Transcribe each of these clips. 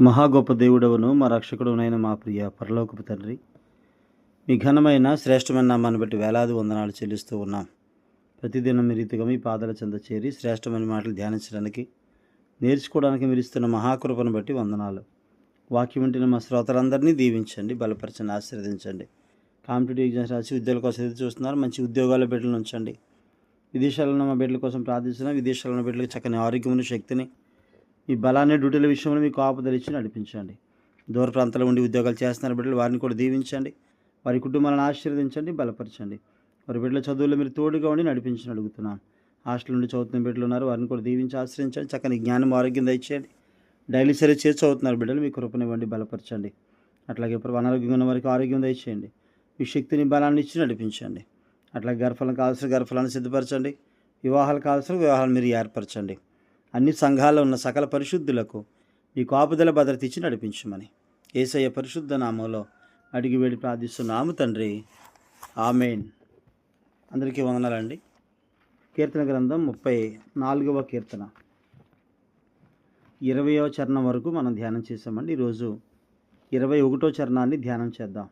మహా గొప్ప దేవుడవును మా రక్షకుడునైన మా ప్రియ పరలోకపు తండ్రి. మీ ఘనమైన శ్రేష్టమైన నామాన్ని బట్టి వేలాది వందనాలు చెల్లిస్తూ ఉన్నాం. ప్రతిదినం మీ రీతిగా మీ పాదాల చెంద చేరి శ్రేష్టమైన మాటలు ధ్యానించడానికి నేర్చుకోవడానికి మీరు ఇస్తున్న మహాకృపను బట్టి వందనాలు. వాక్యం వింటున్న మా శ్రోతలందరినీ దీవించండి బలపరచండి ఆశీర్వదించండి. కాంపిటేటివ్ ఎగ్జామ్స్ రాసి ఉద్యోగాల కోసం ఎదురు చూస్తున్నారు మంచి ఉద్యోగాల బిడ్డలను ఉంచండి. విదేశాలలో మా బిడ్డల కోసం ప్రార్థించిన విదేశాలలో బిడ్డలకు చక్కని ఆరోగ్యమును శక్తిని మీ బలాన్ని డ్యూటీల విషయంలో మీకు ఆపదలు ఇచ్చి నడిపించండి. దూర ప్రాంతాల్లో ఉండి ఉద్యోగాలు చేస్తున్న బిడ్డలు వారిని కూడా దీవించండి. వారి కుటుంబాలను ఆశీర్వదించండి బలపరచండి. వారి బిడ్డల చదువుల్లో మీరు తోడుగా ఉండి నడిపించని అడుగుతున్నాం. హాస్టల్ నుండి చదువుతున్న బిడ్డలు ఉన్నారు వారిని కూడా దీవించి ఆశ్రయించండి. చక్కని జ్ఞానం ఆరోగ్యం దయచేయండి. డైలీ సరే చేసి చదువుతున్నారు బిడ్డలు మీ కృపనివ్వండి బలపరచండి. అట్లాగే ఇప్పుడు అనారోగ్యంగా ఉన్న వారికి ఆరోగ్యం దయచేయండి. మీ శక్తిని బలాన్ని ఇచ్చి నడిపించండి. అట్లా గర్భఫలం కావాల్సిన గర్భఫలాన్ని సిద్ధపరచండి. వివాహాలు కావాల్సిన వివాహాలు మీరు ఏర్పరచండి. అన్ని సంఘాల్లో ఉన్న సకల పరిశుద్ధులకు మీ కాపుదల భద్రత ఇచ్చి నడిపించమని. ఏసయ్య పరిశుద్ధ నామంలో అడిగి వేడి ప్రార్థిస్తున్నాము తండ్రి. ఆమెన్. అందరికీ వందనాలండి. కీర్తన గ్రంథం ముప్పై నాలుగవ కీర్తన. ఇరవయో చరణం వరకు మనం ధ్యానం చేసామండి ఈరోజు ఇరవై ఒకటో చరణాన్ని ధ్యానం చేద్దాం.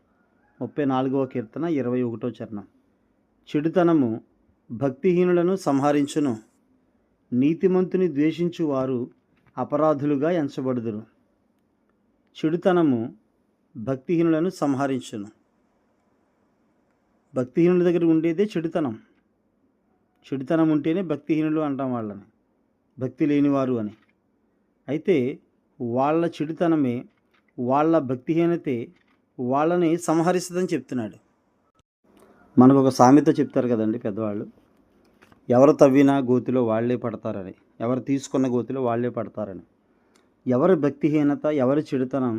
ముప్పై నాలుగవ కీర్తన ఇరవై ఒకటో చరణం. చెడుతనము భక్తిహీనులను సంహరించును. నీతిమంతుని ద్వేషించు వారు అపరాధులుగా ఎంచబడుదురు. చెడుతనము భక్తిహీనులను సంహరించును. భక్తిహీనుల దగ్గర ఉండేదే చెడుతనం. చెడుతనం ఉంటేనే భక్తిహీనులు అంటాం వాళ్ళని. భక్తి లేనివారు అని. అయితే వాళ్ళ చెడుతనమే వాళ్ళ భక్తిహీనతే వాళ్ళని సంహరిస్తుందని చెప్తున్నాడు. మనకు ఒక సామెత చెప్తారు కదండి పెద్దవాళ్ళు. ఎవరు తవ్వినా గోతిలో వాళ్ళే పడతారని ఎవరు తీసుకున్న గోతిలో వాళ్ళే పడతారని. ఎవరి భక్తిహీనత ఎవరి చెడుతనం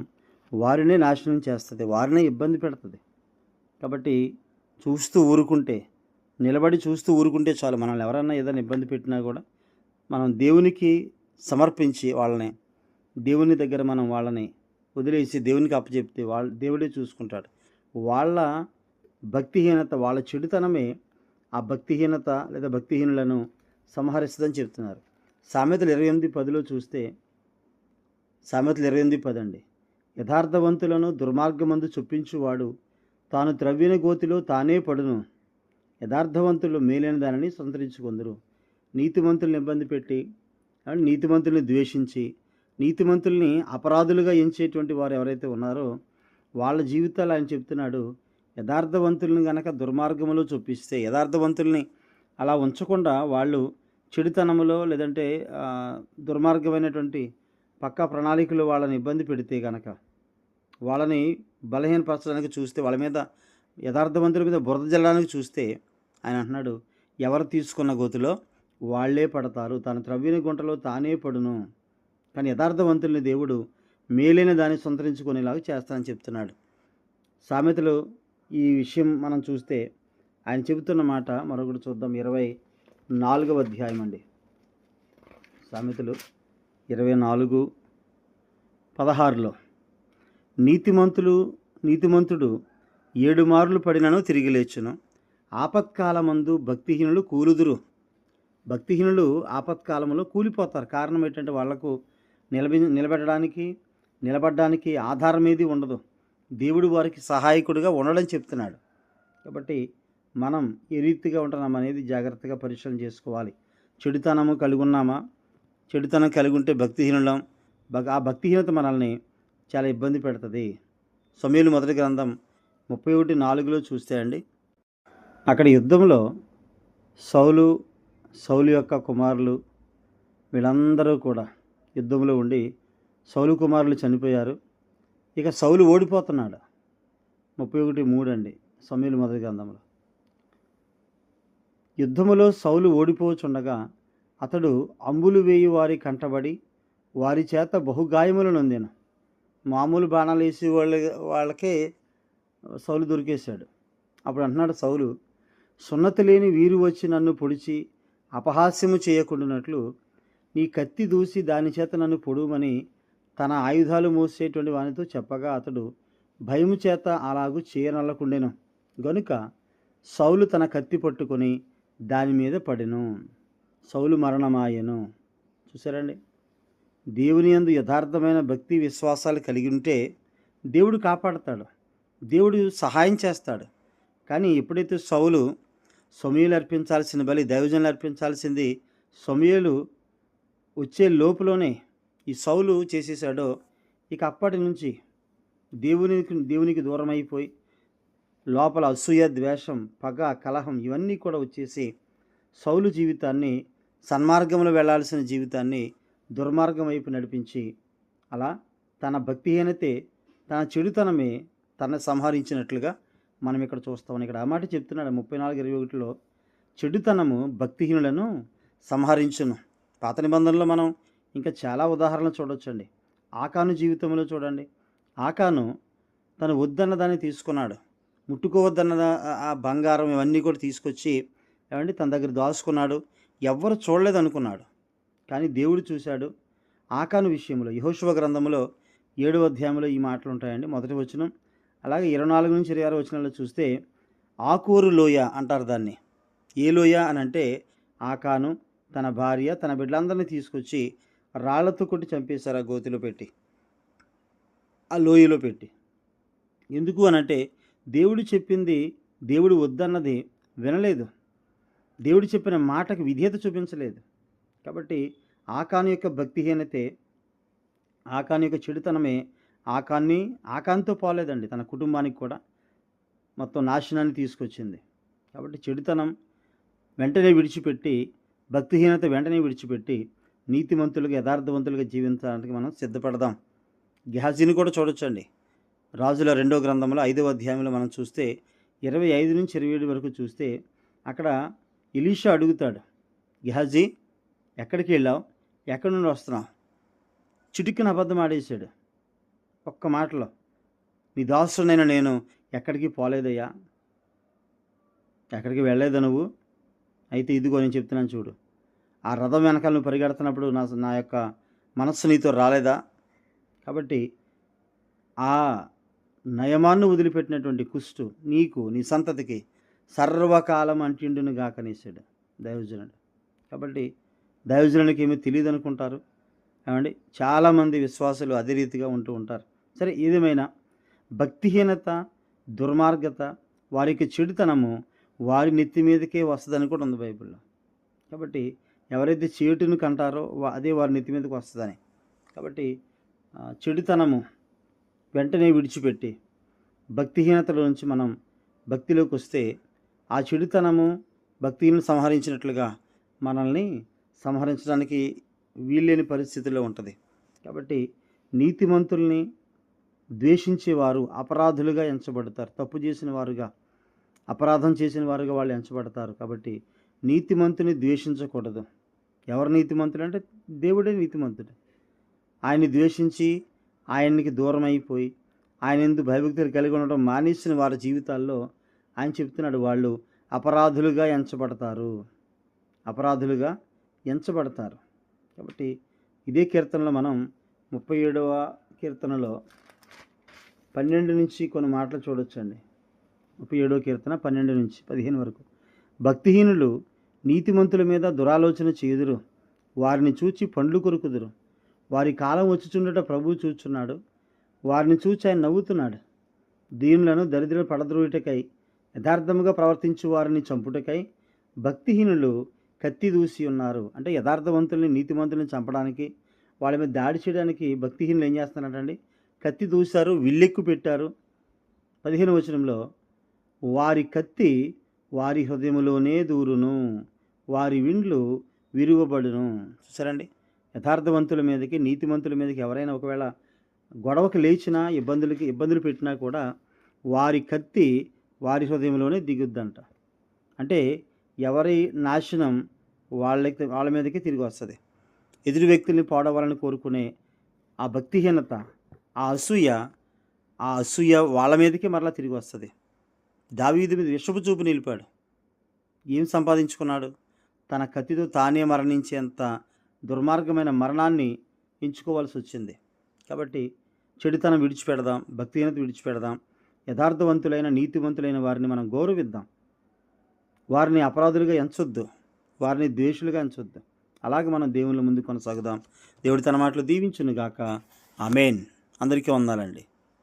వారినే నాశనం చేస్తుంది వారినే ఇబ్బంది పెడుతుంది. కాబట్టి చూస్తూ ఊరుకుంటే నిలబడి చూస్తూ ఊరుకుంటే చాలు. మనల్ని ఎవరన్నా ఏదైనా ఇబ్బంది పెట్టినా కూడా మనం దేవునికి సమర్పించి వాళ్ళని దేవుని దగ్గర మనం వాళ్ళని వదిలేసి దేవునికి అప్పచెప్తే వాళ్ళ దేవుడే చూసుకుంటాడు. వాళ్ళ భక్తిహీనత వాళ్ళ చెడుతనమే ఆ భక్తిహీనత లేదా భక్తిహీనులను సంహరిస్తుందని చెప్తున్నారు. సామెతలు ఇరవై ఎనిమిది పదిలో చూస్తే సామెతలు ఇరవై ఎనిమిది పది అండి. యథార్థవంతులను దుర్మార్గమందు చొప్పించువాడు తాను త్రవ్విన గోతిలో తానే పడును. యథార్థవంతులు మేలైన దానిని సంతరించుకుందరు. నీతిమంతుల్ని ఇబ్బంది పెట్టి నీతిమంతుల్ని ద్వేషించి నీతిమంతుల్ని అపరాధులుగా ఎంచేటువంటి వారు ఎవరైతే ఉన్నారో వాళ్ళ జీవితాలు ఆయన చెప్తున్నాడు యథార్థవంతుల్ని గనక దుర్మార్గములో చూపిస్తే యథార్థవంతుల్ని అలా ఉంచకుండా వాళ్ళు చెడుతనములో లేదంటే దుర్మార్గమైనటువంటి పక్కా ప్రణాళికలు వాళ్ళని ఇబ్బంది పెడితే గనక వాళ్ళని బలహీనపరచడానికి చూస్తే వాళ్ళ మీద యథార్థవంతుల మీద బురద జల్లడానికి చూస్తే ఆయన అంటున్నాడు ఎవరు తీసుకున్న గోతిలో వాళ్ళే పడతారు. తన త్రవ్విన గుంటలో తానే పడును. కానీ యథార్థవంతుల్ని దేవుడు మేలైన దాన్ని సంతరించుకునేలాగా చేస్తానని చెప్తున్నాడు. సామెతలు ఈ విషయం మనం చూస్తే ఆయన చెబుతున్న మాట మరొకటి చూద్దాం. ఇరవై నాలుగవ అధ్యాయం అండి. సామెతలు ఇరవై నాలుగు పదహారులో నీతిమంతులు నీతిమంతుడు ఏడు మార్లు పడినను తిరిగి లేచును. ఆపత్కాలమందు భక్తిహీనులు కూలుదురు. భక్తిహీనులు ఆపత్కాలంలో కూలిపోతారు. కారణం ఏంటంటే వాళ్ళకు నిలబి నిలబెట్టడానికి నిలబడడానికి ఆధారం ఏది ఉండదు. దేవుడు వారికి సహాయకుడిగా ఉండడం చెప్తున్నాడు. కాబట్టి మనం ఏ రీతిగా ఉంటున్నాం అనేది జాగ్రత్తగా పరిశీలన చేసుకోవాలి. చెడుతనము కలిగి ఉన్నామా చెడుతనం కలిగి ఉంటే భక్తిహీనులం. భక్ ఆ భక్తిహీనత మనల్ని చాలా ఇబ్బంది పెడుతుంది. సమయలు మొదటి గ్రంథం ముప్పై ఒకటి నాలుగులో చూస్తే అండి. అక్కడ యుద్ధంలో సౌలు సౌలు యొక్క కుమారులు వీళ్ళందరూ కూడా యుద్ధంలో ఉండి సౌలు కుమారులు చనిపోయారు. ఇక సౌలు ఓడిపోతున్నాడు. ముప్పై ఒకటి మూడు అండి. సమీలు మొదటి గ్రంథంలో. యుద్ధములో సౌలు ఓడిపోచుండగా అతడు అంబులు వేయి వారి కంటబడి వారి చేత బహుగాయములు నొందిన. మామూలు బాణాలు వేసి వాళ్ళ వాళ్ళకే సౌలు దొరికేశాడు. అప్పుడు అంటున్నాడు సౌలు సున్నతి లేని వీరు వచ్చి నన్ను పొడిచి అపహాస్యము చేయకుండానట్లు నీ కత్తి దూసి దాని చేత నన్ను పొడుమని తన ఆయుధాలు మోసేటువంటి వానితో చెప్పగా అతడు భయము చేత అలాగూ చేయనల్లకుండెను. గనుక సౌలు తన కత్తి పట్టుకొని దాని మీద పడెను. సౌలు మరణమాయెను. చూసారండి దేవుని యందు యథార్థమైన భక్తి విశ్వాసాలు కలిగి ఉంటే దేవుడు కాపాడతాడు. దేవుడు సహాయం చేస్తాడు. కానీ ఎప్పుడైతే సౌలు సమయలు అర్పించాల్సిన బలి దైవజనులు అర్పించాల్సింది సమయలు వచ్చే లోపులోనే ఈ సౌలు చేసేసాడో ఇక అప్పటి నుంచి దేవునికి దేవునికి దూరం అయిపోయి లోపల అసూయ ద్వేషం పగ కలహం ఇవన్నీ కూడా వచ్చేసి సౌలు జీవితాన్ని సన్మార్గంలో వెళ్ళాల్సిన జీవితాన్ని దుర్మార్గం వైపు నడిపించి అలా తన భక్తిహీనతే తన చెడుతనమే తన సంహరించినట్లుగా మనం ఇక్కడ చూస్తాం. ఇక్కడ ఆ మాట చెప్తున్నాడు ముప్పై నాలుగు ఇరవై ఒకటిలో చెడుతనము భక్తిహీనులను సంహరించును. పాత నిబంధనలో మనం ఇంకా చాలా ఉదాహరణలు చూడొచ్చండి. ఆకాను జీవితంలో చూడండి. ఆకాను తను వద్దన్న దాన్ని తీసుకున్నాడు. ముట్టుకోవద్దన్న ఆ బంగారం ఇవన్నీ కూడా తీసుకొచ్చి ఏమండి తన దగ్గర దాచుకున్నాడు. ఎవ్వరు చూడలేదు అనుకున్నాడు కానీ దేవుడు చూశాడు. ఆకాను విషయంలో యహోశివ గ్రంథంలో ఏడవ అధ్యాయంలో ఈ మాటలు ఉంటాయండి. మొదటి వచనం అలాగే ఇరవై నాలుగు నుంచి ఇరవై ఆరు వచనంలో చూస్తే ఆకూరు లోయ అంటారు దాన్ని. ఏ లోయ అని అంటే ఆకాను తన భార్య తన బిడ్డలందరినీ తీసుకొచ్చి రాళ్ళతో కొట్టి చంపేశారు ఆ గోతిలో పెట్టి ఆ లోయలో పెట్టి. ఎందుకు అని అంటే దేవుడు చెప్పింది దేవుడు వద్దన్నది వినలేదు. దేవుడు చెప్పిన మాటకు విధేయత చూపించలేదు. కాబట్టి ఆకాను యొక్క భక్తిహీనతే ఆకాను యొక్క చెడుతనమే ఆకాన్ని ఆకాంతో పోలేదండి తన కుటుంబానికి కూడా. మొత్తం నాశనాన్ని తీసుకొచ్చింది. కాబట్టి చెడుతనం వెంటనే విడిచిపెట్టి భక్తిహీనత వెంటనే విడిచిపెట్టి నీతిమంతులుగా యథార్థవంతులుగా జీవించడానికి మనం సిద్ధపడదాం. గెహాజీని కూడా చూడొచ్చండి. రాజుల రెండో గ్రంథంలో ఐదవ అధ్యాయంలో మనం చూస్తే ఇరవై ఐదు నుంచి ఇరవై ఏడు వరకు చూస్తే అక్కడ ఇలీషా అడుగుతాడు గెహాజీ ఎక్కడికి వెళ్ళావు? ఎక్కడి నుండి వస్తున్నావు? చిటికిన అబద్ధం ఆడేశాడు. ఒక్క మాటలో నీ దాసునైనా నేను ఎక్కడికి పోలేదయ్యా. ఎక్కడికి వెళ్ళలేదా నువ్వు? అయితే ఇదిగో నేను చెప్తున్నాను చూడు. ఆ రథం వెనకాల నువ్వు పరిగెడుతున్నప్పుడు నా నా యొక్క మనస్సు నీతో రాలేదా? కాబట్టి ఆ నయమాన్ని వదిలిపెట్టినటువంటి కుష్టు నీకు నీ సంతతికి సర్వకాలం అంటిండును గాకనేసాడు దైవజనుడు. కాబట్టి దైవజనునికి ఏమీ తెలియదు అనుకుంటారు. ఏమండి? చాలామంది విశ్వాసులు అదే రీతిగా ఉంటూ ఉంటారు. సరే ఏదేమైనా భక్తిహీనత దుర్మార్గత వారికి చెడుతనము వారి నెత్తి మీదకే వస్తుందని కూడా ఉంది బైబిల్లో. కాబట్టి ఎవరైతే చేటును కంటారో అదే వారి నెత్తి మీదకి వస్తుందని. కాబట్టి చెడుతనము వెంటనే విడిచిపెట్టి భక్తిహీనతల నుంచి మనం భక్తిలోకి వస్తే ఆ చెడుతనము భక్తిని సంహరించినట్లుగా మనల్ని సంహరించడానికి వీల్లేని పరిస్థితిలో ఉంటుంది. కాబట్టి నీతిమంతుల్ని ద్వేషించేవారు అపరాధులుగా ఎంచబడతారు. తప్పు చేసిన వారుగా అపరాధం చేసిన వారుగా వాళ్ళు ఎంచబడతారు. కాబట్టి నీతిమంతుని ద్వేషించకూడదు. ఎవరు నీతిమంతుడు అంటే దేవుడే నీతిమంతుడు. ఆయన్ని ద్వేషించి ఆయనకి దూరం అయిపోయి ఆయన ఎందుకు భయభక్తులు కలిగి ఉండడం మానేసిన వారి జీవితాల్లో ఆయన చెప్తున్నాడు వాళ్ళు అపరాధులుగా ఎంచబడతారు. అపరాధులుగా ఎంచబడతారు. కాబట్టి ఇదే కీర్తనలో మనం ముప్పై ఏడవ కీర్తనలో పన్నెండు నుంచి కొన్ని మాటలు చూడొచ్చండి. ముప్పై ఏడవ కీర్తన పన్నెండు నుంచి పదిహేను వరకు. భక్తిహీనులు నీతిమంతుల మీద దురాలోచన చేదురు వారిని చూచి పండ్లు కొరుకుదురు. వారి కాలం వచ్చుచుండట ప్రభువు చూచున్నాడు. వారిని చూచి ఆయన నవ్వుతున్నాడు. దీనులను దరిద్ర పడద్రోయుటకై యథార్థముగా ప్రవర్తించు వారిని చంపుటకై భక్తిహీనులు కత్తి దూసి ఉన్నారు. అంటే యథార్థవంతుల్ని నీతిమంతుల్ని చంపడానికి వాళ్ళ మీద దాడి చేయడానికి భక్తిహీనులు ఏం చేస్తున్నారంటండి? కత్తి దూశారు విల్లెక్కు పెట్టారు. పదిహేను వచనంలో వారి కత్తి వారి హృదయములోనే దూరును. వారి విండ్లు విరువబడును. చూసారండి యథార్థవంతుల మీదకి నీతిమంతుల మీదకి ఎవరైనా ఒకవేళ గొడవకు లేచినా ఇబ్బందులకి ఇబ్బందులు పెట్టినా కూడా వారి కత్తి వారి హృదయంలోనే దిగుద్దంట. అంటే ఎవరి నాశనం వాళ్ళకి వాళ్ళ మీదకి తిరిగి వస్తుంది. ఎదురు వ్యక్తుల్ని పాడవాలని కోరుకునే ఆ భక్తిహీనత ఆ అసూయ ఆ అసూయ వాళ్ళ మీదకే మరలా తిరిగి వస్తుంది. దావీది మీద విషపు చూపు నిలిపాడు. ఏం సంపాదించుకున్నాడు? తన కత్తితో తానే మరణించేంత దుర్మార్గమైన మరణాన్ని ఎంచుకోవాల్సి వచ్చింది. కాబట్టి చెడుతనం విడిచిపెడదాం భక్తిహీనత విడిచిపెడదాం యథార్థవంతులైన నీతివంతులైన వారిని మనం గౌరవిద్దాం. వారిని అపరాధులుగా ఎంచొద్దు వారిని ద్వేషులుగా ఎంచొద్దు. అలాగే మనం దేవుళ్ళ ముందు కొనసాగుదాం. దేవుడి తన మాటలు దీవించునుగాక. ఆమెన్. అందరికీ వందాలండి.